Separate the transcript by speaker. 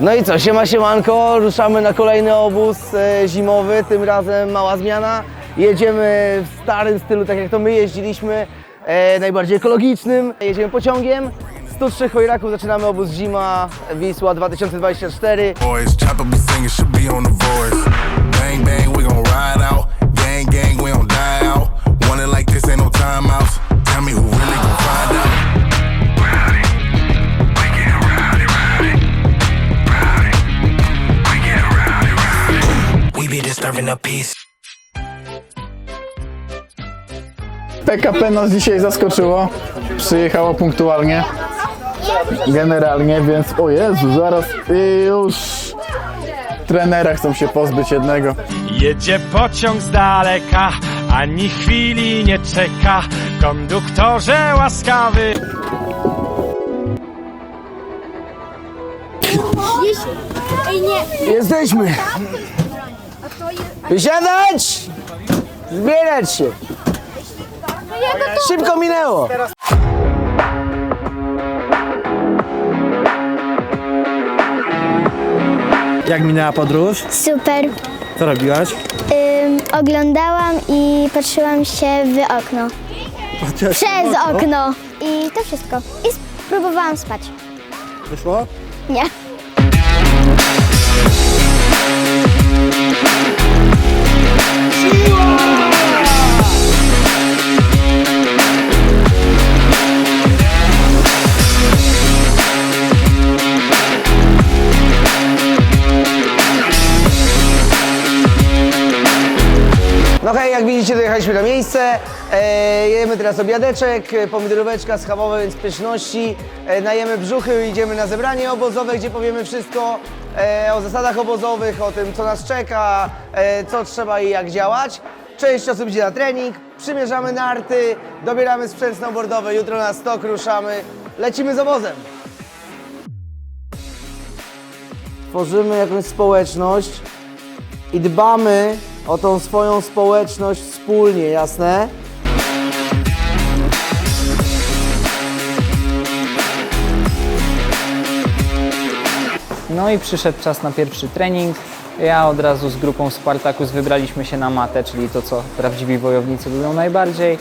Speaker 1: No i co, siema siemanko, ruszamy na kolejny obóz e, zimowy, tym razem mała zmiana. Jedziemy w starym stylu, tak jak to my jeździliśmy, e, najbardziej ekologicznym. Jedziemy pociągiem. 103 chojraków, zaczynamy obóz zima Wisła 2024.
Speaker 2: boys. Chopper be singing, should be on the voice. The peace.
Speaker 3: PKP nas dzisiaj zaskoczyło. Przyjechało punktualnie. Generalnie, więc o Jezu, zaraz i już trenera chcą się pozbyć jednego.
Speaker 4: Jedzie pociąg z daleka, ani chwili nie czeka. Konduktorze łaskawy.
Speaker 5: Ej, nie.
Speaker 1: Jesteśmy! Wysiadać! Zbierać się! Szybko minęło!
Speaker 6: Jak minęła podróż?
Speaker 5: Super.
Speaker 6: Co robiłaś?
Speaker 5: Ym, oglądałam i patrzyłam się w okno. Przez okno. I to wszystko. I spróbowałam spać.
Speaker 6: Wyszło?
Speaker 5: Nie.
Speaker 1: No hej, jak widzicie, dojechaliśmy na miejsce. E, jemy teraz obiadeczek, e, pomidoróweczka schabowe, więc pyszności. E, najemy brzuchy, idziemy na zebranie obozowe, gdzie powiemy wszystko e, o zasadach obozowych, o tym, co nas czeka, e, co trzeba i jak działać. Część osób idzie na trening, przymierzamy narty, dobieramy sprzęt snowboardowy, jutro na stok ruszamy, lecimy z obozem. Tworzymy jakąś społeczność i dbamy o tą swoją społeczność wspólnie, jasne?
Speaker 7: No i przyszedł czas na pierwszy trening. Ja od razu z grupą Spartacus wybraliśmy się na matę, czyli to, co prawdziwi wojownicy lubią najbardziej.